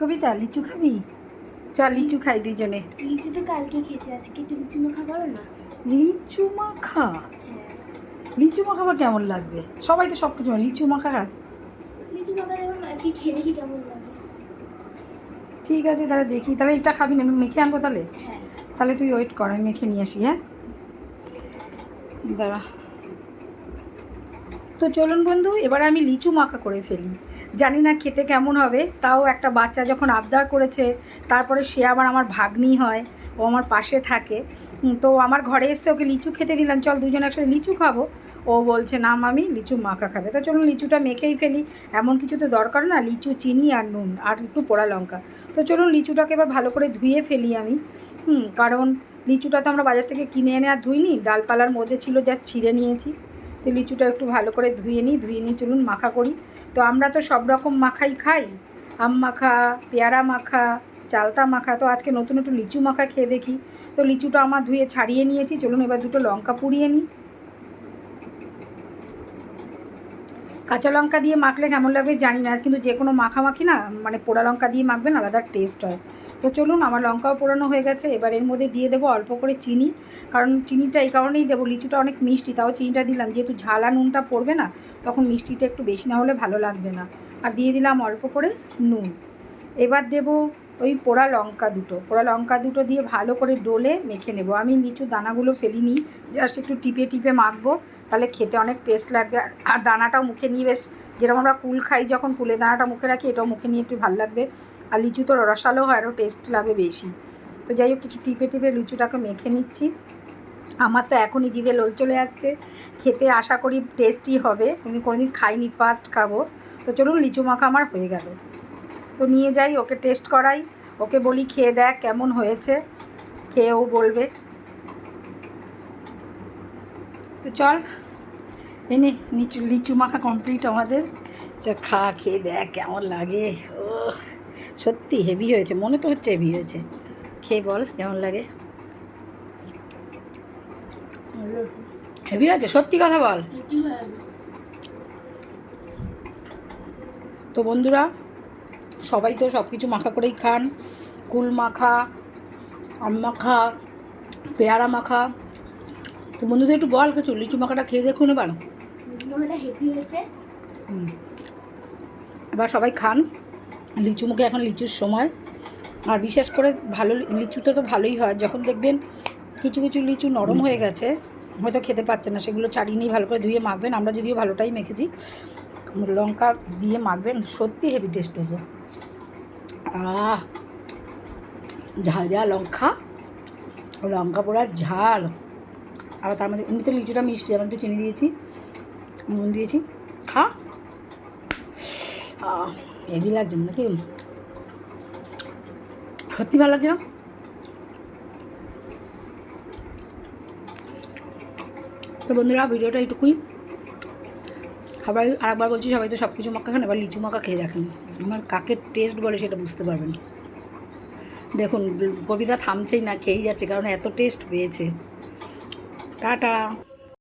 কবিতা লিচু খাবি? চল লিচু খাই দুজনে লিচু তো কালকে খেয়েছি আজকে একটু লিচু মাখা করো না? লিচু মাখা? হ্যাঁ। লিচু মাখা আবার কেমন লাগবে? সবাই তো সব কিছু লিচু মাখা খায়। লিচু মাখা দেখো আজকে খেয়ে দেখি কেমন লাগে। ঠিক আছে তাহলে দেখি। তাহলে এটা খাবি না? আমি মেখে আনব তাহলে? হ্যাঁ। তাহলে তুই ওয়েট কর আমি মেখে নিয়ে আসি হ্যাঁ? দাঁড়া। তো চলুন বন্ধু, এবার আমি লিচু মাখা করে ফেলি। জানি না খেতে কেমন হবে, তাও একটা বাচ্চা যখন আবদার করেছে, তারপরে সে আবার আমার ভাগ্নি হয়, ও আমার পাশে থাকে। তো আমার ঘরে এসে ওকে লিচু খেতে দিলাম, চল দুজন একসাথে লিচু খাব। ও বলছে, না মামি, লিচু মাখা খাবে। তো চলুন লিচুটা মেখেই ফেলি। এমন কিছু তো দরকার না, লিচু, চিনি আর নুন, আর একটু পোড়া লঙ্কা। তো চলুন লিচুটাকে এবার ভালো করে ধুয়ে ফেলি আমি। হুম, কারণ লিচুটা তো আমরা বাজার থেকে কিনে এনে আর ধুইনি, ডালপালার মধ্যে ছিল, জাস্ট ছিঁড়ে নিয়েছি। তো লিচুটা একটু ভালো করে ধুয়ে নিই ধুয়ে নিই চলুন মাখা করি। তো আমরা তো সব রকম মাখাই খাই। আম মাখা, পেয়ারা মাখা, চালতা মাখা, তো আজকে নতুন একটু লিচু মাখা খেয়ে দেখি। তো লিচুটা আমার ধুয়ে ছাড়িয়ে নিয়েছি, চলুন এবার দুটো লঙ্কা পুড়িয়ে নিই। কাঁচা লঙ্কা দিয়ে মাখলে কেমন লাগবে জানি না, কিন্তু যে কোনো মাখামাখি না মানে পোড়া লঙ্কা দিয়ে মাখবেন, আলাদা টেস্ট হয়। তো চলুন, আমার লঙ্কাও পোড়ানো হয়ে গেছে, এবার এর মধ্যে দিয়ে দেবো অল্প করে চিনি, কারণ চিনিটা এই কারণেই দেবো, লিচুটা অনেক মিষ্টি, তাও চিনিটা দিলাম, যেহেতু ঝালা নুনটা পড়বে না, তখন মিষ্টিটা একটু বেশি না হলে ভালো লাগবে না। আর দিয়ে দিলাম অল্প করে নুন। এবার দেব ওই পোড়া লঙ্কা দুটো। পোড়া লঙ্কা দুটো দিয়ে ভালো করে ডোলে মেখে নেব। আমি লিচু দানাগুলো ফেলিনি জাস্ট একটু টিপে টিপে মাখবো, তাহলে খেতে অনেক টেস্ট লাগবে। আর- দানাটাও মুখে নিয়ে বেশ, যেরকম আমরা কুল খাই, যখন কুলের দানাটা মুখে রাখি, এটাও মুখে নিয়ে একটু ভালো লাগবে। আর লিচু তো রসালো হয়, আরও টেস্ট লাগবে বেশি। তো যাই হোক একটু টিপে টিপে লিচুটাকে মেখে নিচ্ছি। আমার তো এখনই জিভে লোল চলে আসছে। খেতে আশা করি টেস্টি হবে। আমি কোনোদিন খাইনি ফার্স্ট খাব। তো চলুন, লিচু মাখা আমার হয়ে গেল। তো নিয়ে যাই ওকে টেস্ট করাই। ওকে বলি খেয়ে দেখ কেমন হয়েছে। খেয়ে ও বলবে। তো চল। এনে নিচু লিচু মাখা কমপ্লিট আমাদের। চ খা খেয়ে দেখ কেমন লাগে। ও সত্যি হেভি হয়েছে মনে তো হচ্ছে হেভি হয়েছে। খেয়ে বল কেমন লাগে? হেভি হয়েছে? সত্যি কথা বল। তো বন্ধুরা সবাই তো সব কিছু মাখা করেই খান। কুল মাখা আম মাখা পেয়ারা মাখা। তো বন্ধুদের একটু বল কিছু লিচু মাখাটা খেয়ে দেখুন এবার। হেভি হয়েছে। এবার সবাই খান। লিচু মুখে এখন লিচুর সময়। আর বিশেষ করে ভালো লিচুটা তো ভালোই হয়। যখন দেখবেন কিছু কিছু লিচু নরম হয়ে গেছে হয়তো খেতে পাচ্ছে না। সেগুলো চাড়িয়ে নিয়ে ভালো করে ধুয়ে মাখবেন। আমরা যদিও ভালোটাই মেখেছি লঙ্কা দিয়ে মাখবেন সত্যি হেভি টেস্ট হয়েছে। ঝাল ঝাল, লঙ্কা। লঙ্কা পোড়া, ঝাল। আর তার মধ্যে এমনিতে লিচুটা মিষ্টি আমি একটু চিনি দিয়েছি, নুন দিয়েছি। খা। হেভি লাগছে নাকি সত্যি ভালো লাগছে না? তো বন্ধুরা, ভিডিওটা এইটুকুই সবাই আরেকবার বলছি, সবাই তো সব কিছু মাখা খান, এবার লিচু মাখা খেয়ে দেখেন। আমার কাকের টেস্ট বলে সেটা বুঝতে পারবেন। দেখুন, কবিতা থামছেই না, খেয়েই যাচ্ছে, কারণ এত টেস্ট পেয়েছে। টাটা।